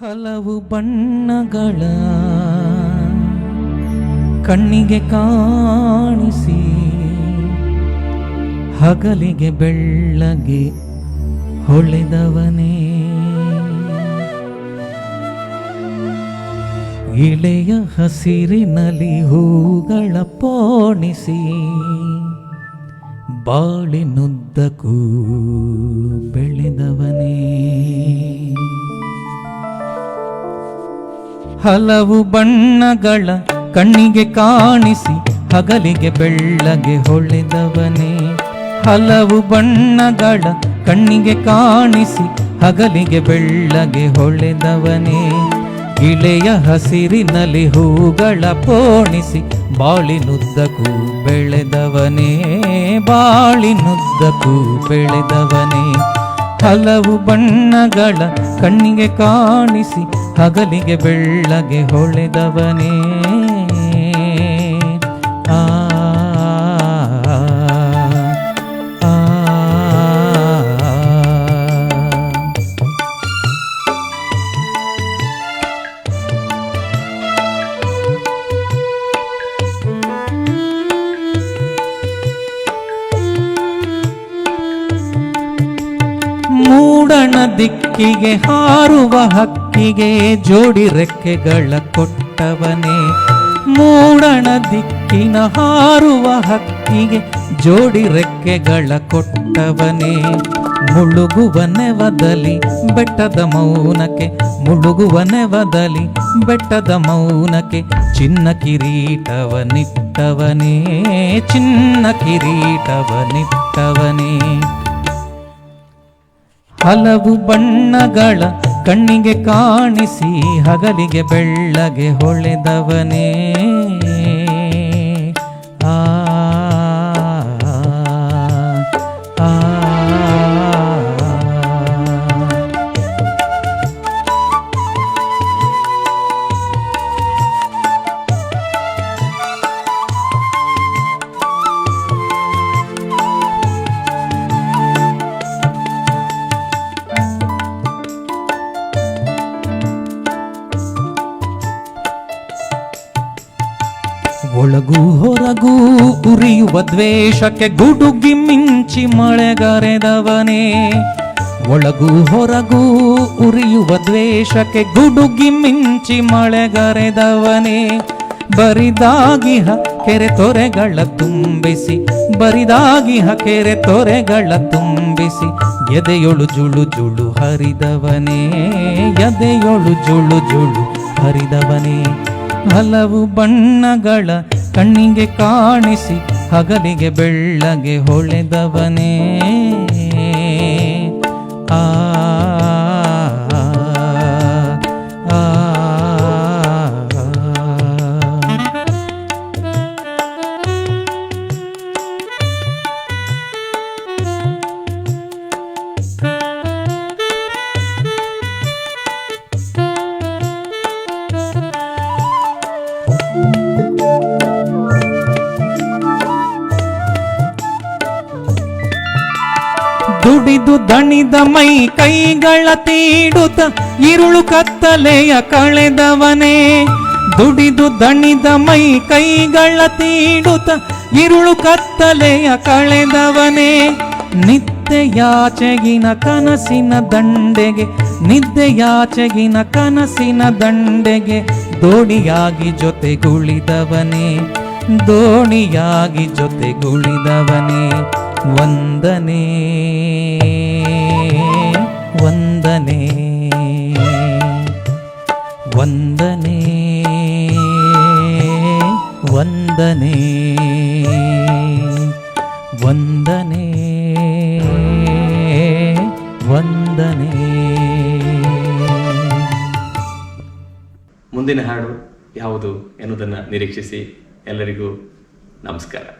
ಹಲವು ಬಣ್ಣಗಳ ಕಣ್ಣಿಗೆ ಕಾಣಿಸಿ ಹಗಲಿಗೆ ಬೆಳ್ಳಗೆ ಹೊಳೆದವನೇ. ಇಳೆಯ ಹಸಿರಿನಲ್ಲಿ ಹೂಗಳ ಪೋಣಿಸಿ ಬಾಳಿನುದ್ದಕ್ಕೂ ಹಲವು ಬಣ್ಣಗಳ ಕಣ್ಣಿಗೆ ಕಾಣಿಸಿ ಹಗಲಿಗೆ ಬೆಳ್ಳಗೆ ಹೊಳೆದವನೇ. ಹಲವು ಬಣ್ಣಗಳ ಕಣ್ಣಿಗೆ ಕಾಣಿಸಿ ಹಗಲಿಗೆ ಬೆಳ್ಳಗೆ ಹೊಳೆದವನೇ. ಇಳೆಯ ಹಸಿರಿನಲ್ಲಿ ಹೂಗಳ ಪೋಣಿಸಿ ಬಾಳಿನುದ್ದಕ್ಕೂ ಬೆಳೆದವನೇ. ಬಾಳಿನುದ್ದಕ್ಕೂ ಬೆಳೆದವನೇ. ಹಲವು ಬಣ್ಣಗಳ ಕಣ್ಣಿಗೆ ಕಾಣಿಸಿ ಹಗಲಿಗೆ ಬೆಳ್ಳಗೆ ಹೊಳೆದವನೇ ಆ. ಮೂಡಣ ದಿಕ್ಕಿಗೆ ಹಾರುವ ಹಕ್ಕಿಗೆ ಜೋಡಿ ರೆಕ್ಕೆಗಳ ಕೊಟ್ಟವನೇ. ಮೂಡಣ ದಿಕ್ಕಿನ ಹಾರುವ ಹಕ್ಕಿಗೆ ಜೋಡಿ ರೆಕ್ಕೆಗಳ ಕೊಟ್ಟವನೇ. ಮುಳುಗುವ ನೆವದಲಿ ಬೆಟ್ಟದ ಮೌನಕ್ಕೆ, ಮುಳುಗುವ ನೆವದಲಿ ಬೆಟ್ಟದ ಮೌನಕ್ಕೆ ಚಿನ್ನ ಕಿರೀಟವನಿಟ್ಟವನೇ ಚಿನ್ನ ಕಿರೀಟವನಿಟ್ಟವನೇ ಹಲವು ಬಣ್ಣಗಳ ಕಣ್ಣಿಗೆ ಕಾಣಿಸಿ ಹಗಲಿಗೆ ಬೆಳ್ಳಗೆ ಹೊಳೆದವನೇ. ಒಳಗೂ ಹೊರಗೂ ಉರಿಯುವ ದ್ವೇಷಕ್ಕೆ ಗುಡುಗಿ ಮಿಂಚಿ ಮಳೆಗರೆದವನೇ ಒಳಗೂ ಹೊರಗೂ ಉರಿಯುವ ದ್ವೇಷಕ್ಕೆ ಗುಡುಗಿ ಮಿಂಚಿ ಮಳೆಗರೆದವನೇ ಬರಿದಾಗಿಹ ಕೆರೆ ತೊರೆಗಳ ತುಂಬಿಸಿ, ಬರಿದಾಗಿಹ ಕೆರೆ ತೊರೆಗಳ ತುಂಬಿಸಿ, ಎದೆಯೊಳು ಜುಳು ಜುಳು ಹರಿದವನೇ, ಎದೆಯೊಳು ಜುಳು ಜುಳು ಹರಿದವನೇ. ಹಲವು ಬಣ್ಣಗಳ ಕಣ್ಣಿಗೆ ಕಾಣಿಸಿ ಹಗಲಿಗೆ ಬೆಳ್ಳಗೆ ಹೊಳೆದವನೇ. ದುಡಿದು ದಣಿದ ಮೈ ಕೈಗಳ ತೀಡುತ್ತ ಇರುಳು ಕತ್ತಲೆಯ ಕಳೆದವನೇ. ದುಡಿದು ದಣಿದ ಮೈ ಕೈಗಳ ತೀಡುತ್ತ ಇರುಳು ಕತ್ತಲೆಯ ಕಳೆದವನೇ. ನಿತ್ಯಯಾಚೆಗಿನ ಕನಸಿನ ದಂಡೆಗೆ, ನಿದ್ದೆಯಾಚೆಗಿನ ಕನಸಿನ ದಂಡೆಗೆ ದೋಣಿಯಾಗಿ ಜೊತೆಗುಳಿದವನೇ ದೋಣಿಯಾಗಿ ಜೊತೆಗುಳಿದವನೇ. ವಂದನೆ ವಂದನೆ ವಂದನೆ ವಂದನೆ ವಂದನೆ ವಂದನೆ. ಮುಂದಿನ ಹಾಡು ಯಾವುದು ಎನ್ನುವುದನ್ನು ನಿರೀಕ್ಷಿಸಿ ಎಲ್ಲರಿಗೂ ನಮಸ್ಕಾರ.